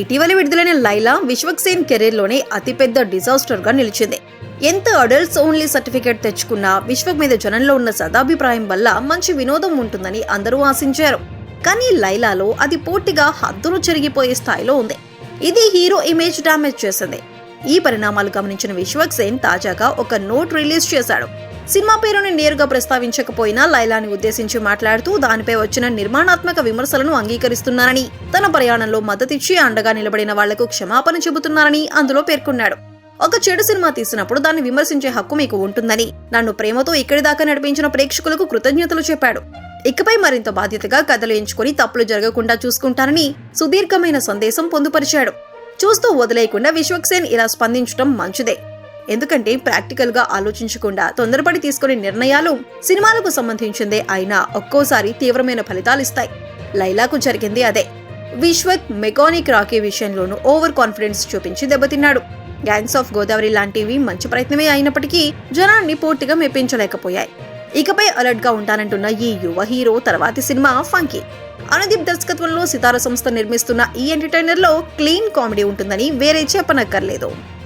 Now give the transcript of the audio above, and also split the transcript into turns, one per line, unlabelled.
ఇటీవల విడుదలైన లైలా విశ్వక్సేన్ కెరీర్లోనే అతిపెద్ద డిజాస్టర్గా నిలిచింది. ఎంత అడల్ట్స్ ఓన్లీ సర్టిఫికేట్ తెచ్చుకున్నా విశ్వక్ మీద జనంలో ఉన్న సదాభిప్రాయం వల్ల మంచి వినోదం ఉంటుందని అందరూ ఆశించారు. కానీ లైలాలో అది పూర్తిగా హద్దులు చెరిగిపోయే స్థాయిలో ఉంది. ఇది హీరో ఇమేజ్ డామేజ్ చేసింది. ఈ పరిణామాలు గమనించిన విశ్వక్ సేన్ తాజాగా ఒక నోట్ రిలీజ్ చేశాడు. సినిమా పేరుని నేరుగా ప్రస్తావించకపోయినా లైలాని ఉద్దేశించి మాట్లాడుతూ దానిపై వచ్చిన నిర్మాణాత్మక విమర్శలను అంగీకరిస్తున్నానని తన ప్రయాణంలో మద్దతిచ్చి అండగా నిలబడిన వాళ్ళకు క్షమాపణ చెబుతున్నారని అందులో పేర్కొన్నాడు. ఒక చెడు సినిమా తీసినప్పుడు దాన్ని విమర్శించే హక్కు మీకు ఉంటుందని నన్ను ప్రేమతో ఇక్కడి దాకా నడిపించిన ప్రేక్షకులకు కృతజ్ఞతలు చెప్పాడు. ఇకపై మరింత బాధ్యతగా కథలు ఎంచుకొని తప్పులు జరగకుండా చూసుకుంటానని సుదీర్ఘమైన సందేశం పొందుపరిచాడు. చూస్తూ వదిలేయకుండా విశ్వక్సేన్ ఇలా స్పందించడం మంచిదే. ఎందుకంటే ప్రాక్టికల్గా ఆలోచించకుండా తొందరపడి తీసుకునే నిర్ణయాలు సినిమాలకు సంబంధించిందే. అయినా ఒక్కోసారి తీవ్రమైన ఫలితాలు ఇస్తాయి. లైలాకు జరిగింది అదే. విశ్వక్ మెకానిక్ రాకీ విషయంలోనూ ఓవర్ కాన్ఫిడెన్స్ చూపించి దెబ్బతిన్నాడు. గ్యాంగ్స్ ఆఫ్ గోదావరి లాంటివి మంచి ప్రయత్నమే అయినప్పటికీ జనాన్ని పూర్తిగా మెప్పించలేకపోయాయి. ఇకపై అలర్ట్గా ఉంటానంటున్న ఈ యువ హీరో తర్వాతి సినిమా ఫంకీ. అనుదీప్ దర్శకత్వంలో సితార సంస్థ నిర్మిస్తున్న ఈ ఎంటర్టైనర్లో క్లీన్ కామెడీ ఉంటుందని వేరే చెప్పనక్కర్లేదు.